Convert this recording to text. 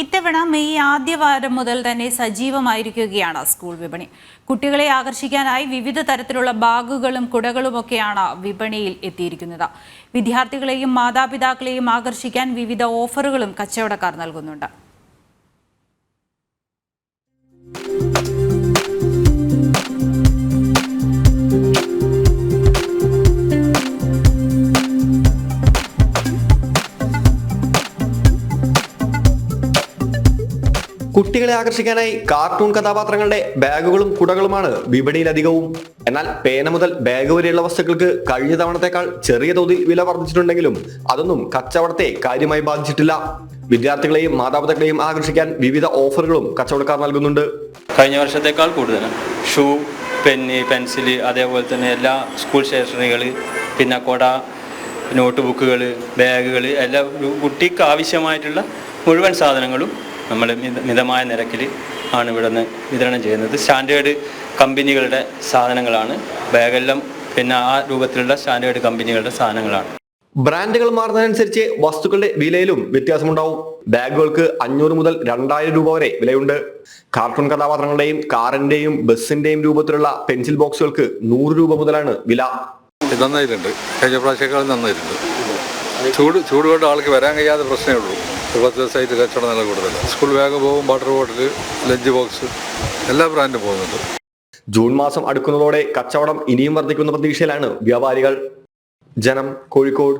ഇത്തവണ മെയ് ആദ്യവാരം മുതൽ തന്നെ സജീവമായിരിക്കുകയാണ് സ്കൂൾ വിപണി. കുട്ടികളെ ആകർഷിക്കാനായി വിവിധ തരത്തിലുള്ള ബാഗുകളും കുടകളുമൊക്കെയാണ് വിപണിയിൽ എത്തിയിരിക്കുന്നത്. വിദ്യാർത്ഥികളെയും മാതാപിതാക്കളെയും ആകർഷിക്കാൻ വിവിധ ഓഫറുകളും കച്ചവടക്കാർ നൽകുന്നുണ്ട്. കുട്ടികളെ ആകർഷിക്കാനായി കാർട്ടൂൺ കഥാപാത്രങ്ങളുടെ ബാഗുകളും കുടകളുമാണ് വിപണിയിലധികവും. എന്നാൽ പേന മുതൽ ബാഗ് വരെയുള്ള വസ്തുക്കൾക്ക് കഴിഞ്ഞ തവണത്തേക്കാൾ ചെറിയ തോതിൽ വില വർദ്ധിച്ചിട്ടുണ്ടെങ്കിലും അതൊന്നും കച്ചവടത്തെ കാര്യമായി ബാധിച്ചിട്ടില്ല. വിദ്യാർത്ഥികളെയും മാതാപിതാക്കളെയും ആകർഷിക്കാൻ വിവിധ ഓഫറുകളും കച്ചവടക്കാർ നൽകുന്നുണ്ട്. കഴിഞ്ഞ വർഷത്തേക്കാൾ കൂടുതൽ ഷൂ പെന്ന് പെൻസിൽ അതേപോലെ തന്നെ എല്ലാ സ്കൂൾ സ്റ്റേഷനറികൾ പിന്നെ കൊട നോട്ട് ബുക്കുകൾ ബാഗുകൾ എല്ലാ കുട്ടിക്ക് ആവശ്യമായിട്ടുള്ള മുഴുവൻ സാധനങ്ങളും നമ്മൾ മിത മിതമായ നിരക്കിൽ ആണ് ഇവിടെ നിന്ന് വിതരണം ചെയ്യുന്നത്. സ്റ്റാൻഡേർഡ് കമ്പനികളുടെ സാധനങ്ങളാണ്. ബാഗെല്ലാം പിന്നെ ആ രൂപത്തിലുള്ള സ്റ്റാൻഡേർഡ് കമ്പനികളുടെ സാധനങ്ങളാണ്. ബ്രാൻഡുകൾ മാറുന്നതനുസരിച്ച് വസ്തുക്കളുടെ വിലയിലും വ്യത്യാസമുണ്ടാവും. ബാഗുകൾക്ക് അഞ്ഞൂറ് മുതൽ രണ്ടായിരം രൂപ വരെ വിലയുണ്ട്. കാർട്ടൂൺ കഥാപാത്രങ്ങളുടെയും കാറിന്റെയും ബസ്സിന്റെയും രൂപത്തിലുള്ള പെൻസിൽ ബോക്സുകൾക്ക് നൂറ് രൂപ മുതലാണ് വില. നന്നായിട്ടുണ്ട്. കഴിഞ്ഞ പ്രാവശ്യക്കാളും നന്നായിട്ടുണ്ട്. ചൂട് ചൂട് കൊണ്ട് ആൾക്ക് വരാൻ കഴിയാത്ത പ്രശ്നമേ ഉള്ളൂ. ഒരു പത്ത് ദിവസമായിട്ട് കച്ചവടം നല്ല കൂടുതലാണ് സ്കൂൾ ബാഗ് പോകും വാട്ടർ ബോട്ടിൽ ലഞ്ച് ബോക്സ് എല്ലാ ബ്രാൻഡും പോകുന്നുണ്ട്. ജൂൺ മാസം അടുക്കുന്നതോടെ കച്ചവടം ഇനിയും വർദ്ധിക്കുന്ന പ്രതീക്ഷയിലാണ് വ്യാപാരികൾ. ജനം കോഴിക്കോട്